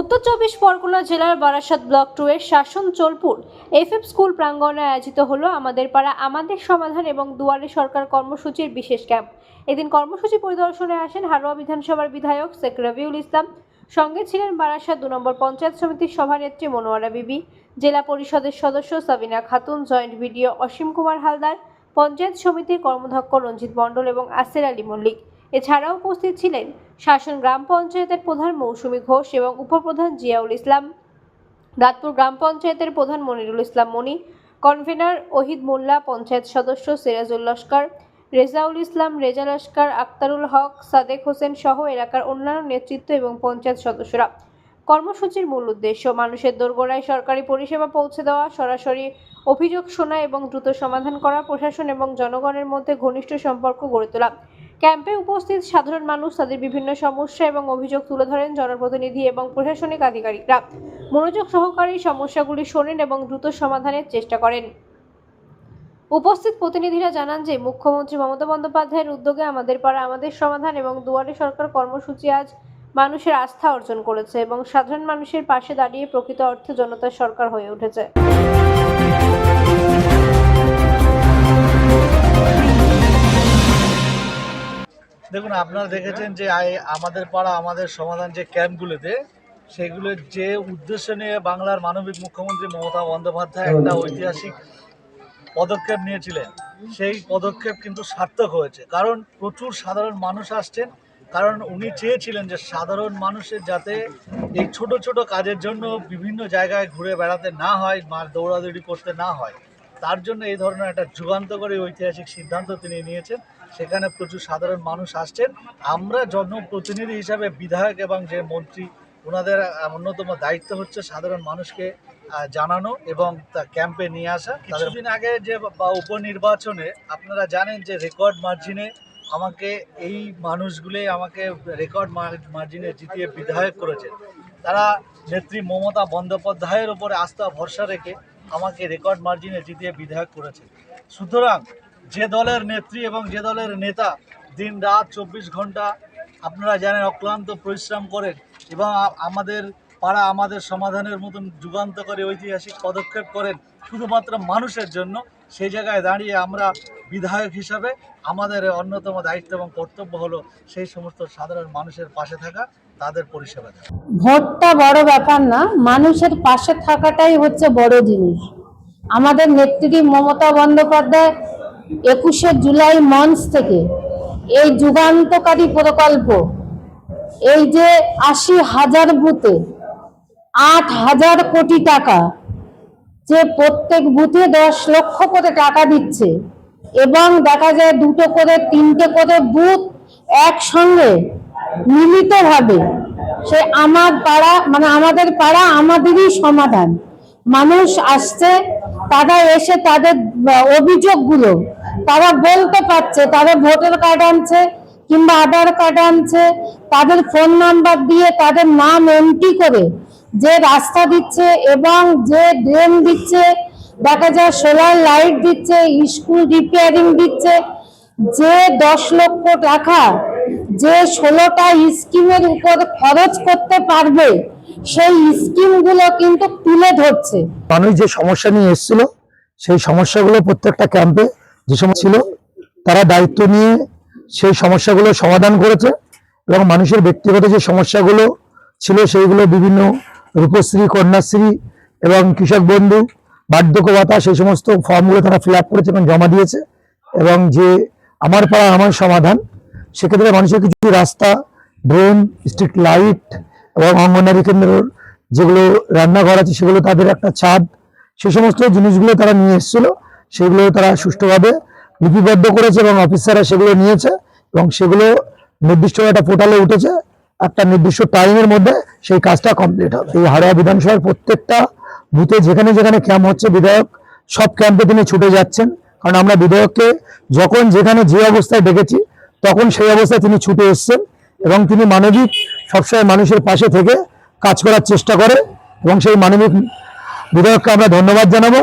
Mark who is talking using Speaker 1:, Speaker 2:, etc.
Speaker 1: উত্তর চব্বিশ পরগনা জেলার বারাসাত ব্লক টু এর শাসন চোলপুর। এফএফ স্কুল প্রাঙ্গণে আয়োজিত হলো আমাদের পাড়া, আমাদের সমাধান এবং দুয়ারে সরকার কর্মসূচির বিশেষ ক্যাম্প। এদিন কর্মসূচি পরিদর্শনে আসেন হারোয়া বিধানসভার বিধায়ক শেখ রবিউল ইসলাম। সঙ্গে ছিলেন বারাসাত দু নম্বর পঞ্চায়েত সমিতির সভানেত্রী মনোয়ারা বিবি, জেলা পরিষদের সদস্য সাবিনা খাতুন, জয়েন্ট ভিডিও অসীম কুমার হালদার, পঞ্চায়েত সমিতির কর্মধ্যক্ষ রঞ্জিত মণ্ডল এবং আসের আলী মল্লিক। এছাড়াও উপস্থিত ছিলেন শাসন গ্রাম পঞ্চায়েতের প্রধান মৌসুমী ঘোষ এবং উপপ্রধান জিয়াউল ইসলাম দাঁতপুর গ্রাম পঞ্চায়েতের প্রধান মনিরুল ইসলাম মনি কনভেনার ওহিদ মোল্লা, পঞ্চায়েত সদস্য সিরাজুল লস্কর, রেজাউল ইসলাম, রেজা লস্কর, আক্তারুল হক, সাদেক হোসেন সহ এলাকার অন্যান্য নেতৃত্ব এবং পঞ্চায়েত সদস্যরা। কর্মসূচির মূল উদ্দেশ্য মানুষের দোরগোড়ায় সরকারি পরিষেবা পৌঁছে দেওয়া, সরাসরি অভিযোগ শোনা এবং দ্রুত সমাধান করা, প্রশাসন এবং জনগণের মধ্যে ঘনিষ্ঠ সম্পর্ক গড়ে তোলা। ক্যাম্পে উপস্থিত সাধারণ মানুষ, তাদের বিভিন্ন সমস্যা এবং অভিযোগ তুলে ধরেন জনপ্রতিনিধি এবং প্রশাসনিক আধিকারিকরা। মনোযোগ সহকারে সমস্যাগুলি শোনেন এবং দ্রুত সমাধানের চেষ্টা করেন। উপস্থিত প্রতিনিধিরা জানান যে, মুখ্যমন্ত্রী মমতা বন্দ্যোপাধ্যায়ের উদ্যোগে আমাদের পাড়া আমাদের সমাধান এবং দুয়ারে সরকার কর্মসূচি আজ মানুষের আস্থা অর্জন করেছে এবং সাধারণ মানুষের পাশে দাঁড়িয়ে প্রকৃত অর্থে জনতার সরকার হয়ে উঠেছে।
Speaker 2: দেখুন, আপনারা দেখেছেন যে আমাদের পাড়া, আমাদের সমাধান যে ক্যাম্পগুলোতে, সেগুলোর যে উদ্দেশ্য নিয়ে বাংলার মানবিক মুখ্যমন্ত্রী মমতা বন্দ্যোপাধ্যায় একটা ঐতিহাসিক পদক্ষেপ নিয়েছিলেন, সেই পদক্ষেপ কিন্তু সার্থক হয়েছে। কারণ প্রচুর সাধারণ মানুষ আসছেন, কারণ উনি চেয়েছিলেন যে সাধারণ মানুষের যাতে এই ছোট ছোট কাজের জন্য বিভিন্ন জায়গায় ঘুরে বেড়াতে না হয় মার দৌড়াদৌড়ি করতে না হয়। তার জন্য এই ধরনের একটা যুগান্তকারী ঐতিহাসিক সিদ্ধান্ত তিনি নিয়েছেন। সেখানে প্রচুর সাধারণ মানুষ আসছেন। আমরা জনপ্রতিনিধি হিসাবে বিধায়ক এবং যে মন্ত্রী ওনাদের অন্যতম দায়িত্ব হচ্ছে সাধারণ মানুষকে জানানো এবং তা ক্যাম্পে নিয়ে আসা। কিছুদিন আগে যে বা উপনির্বাচনে আপনারা জানেন যে রেকর্ড মার্জিনে আমাকে এই মানুষগুলোই আমাকে রেকর্ড মার্জিনে জিতিয়ে বিধায়ক করেছেন তারা নেত্রী মমতা বন্দ্যোপাধ্যায়ের ওপরে আস্থা ভরসা রেখে আমাকে রেকর্ড মার্জিনে জিতিয়ে বিধায়ক করেছে। সুতরাং যে দলের নেত্রী এবং যে দলের নেতা দিন রাত চব্বিশ ঘণ্টা আপনারা জানেন অক্লান্ত পরিশ্রম করেন এবং আমাদের পাড়া আমাদের সমাধানের মতন যুগান্তকারী ঐতিহাসিক পদক্ষেপ করেন শুধুমাত্র মানুষের জন্য, সেই জায়গায় দাঁড়িয়ে আমরা বিধায়ক হিসাবে আমাদের অন্যতম দায়িত্ব এবং কর্তব্য হলো সেই সমস্ত সাধারণ মানুষের পাশে থাকা, তাদের পরিষেবা দেওয়া।
Speaker 3: ভোটটা বড় ব্যাপার না, মানুষের পাশে থাকাটাই হচ্ছে বড় জিনিস। আমাদের নেত্রী মমতা বন্দ্যোপাধ্যায় একুশে জুলাই মঞ্চ থেকে এই যুগান্তকারী প্রকল্প, এই যে আশি হাজার বুথে আট হাজার কোটি টাকা যে প্রত্যেক বুথে দশ লক্ষ করে টাকা দিচ্ছে এবং দেখা যায় দুটো করে, তিনটে করে বুথ একসঙ্গে মিলিতভাবে সে আমার পাড়া মানে আমাদের পাড়া আমাদেরই সমাধান। মানুষ আসছে, তারা এসে তাদের অভিযোগগুলো তারা বলতে পারছে, তাদের ভোটার কার্ড আনছে কিংবা আধার কার্ড আনছে, তাদের ফোন নাম্বার দিয়ে তাদের নাম এন্ট্রি করে যে রাস্তা দিচ্ছে এবং যে ড্রেন দিচ্ছে, দেখা যায় সোলার লাইট দিচ্ছে, স্কুল রিপেয়ারিং দিচ্ছে, যে দশ লক্ষ টাকা যে ষোলোটা স্কিমের উপর খরচ করতে পারবে, সেই স্কিমগুলো কিন্তু তুলে ধরছে।
Speaker 4: মানুষ যে সমস্যা নিয়ে এসেছিল, সেই সমস্যাগুলো প্রত্যেকটা ক্যাম্পে যে সময় ছিল, তারা দায়িত্ব নিয়ে সেই সমস্যাগুলো সমাধান করেছে এবং মানুষের ব্যক্তিগত যে সমস্যাগুলো ছিল, সেইগুলো বিভিন্ন রূপশ্রী, কন্যাশ্রী এবং কৃষক বন্ধু বার্ধক্য ভাতা সেই সমস্ত ফর্মগুলো তারা ফিল আপ করেছে এবং জমা দিয়েছে এবং যে আমার পাড়া, আমার সমাধান, সেক্ষেত্রে মানুষের কিছু রাস্তা, ড্রেন, স্ট্রিট লাইট এবং অঙ্গনারী কেন্দ্রের যেগুলো রান্নাঘর আছে, সেগুলো তাদের একটা ছাদ, সে সমস্ত জিনিসগুলো তারা নিয়ে এসেছিল, সেগুলো তারা সুষ্ঠুভাবে লিপিবদ্ধ করেছে এবং অফিসাররা সেগুলো নিয়েছে এবং সেগুলো নির্দিষ্ট একটা পোর্টালে উঠেছে। একটা নির্দিষ্ট টাইমের মধ্যে সেই কাজটা কমপ্লিট হবে। এই হাড়োয়া বিধানসভার প্রত্যেকটা বুথে যেখানে যেখানে ক্যাম্প হচ্ছে, বিধায়ক সব ক্যাম্পে তিনি ছুটে যাচ্ছেন। কারণ আমরা বিধায়ককে যখন যেখানে যে অবস্থায় ডেকেছি, তখন সেই অবস্থায় তিনি ছুটে এসেছেন এবং তিনি মানবিক সবসময় মানুষের পাশে থেকে কাজ করার চেষ্টা করে এবং সেই মানবিক বিধায়ককে আমরা ধন্যবাদ জানাব।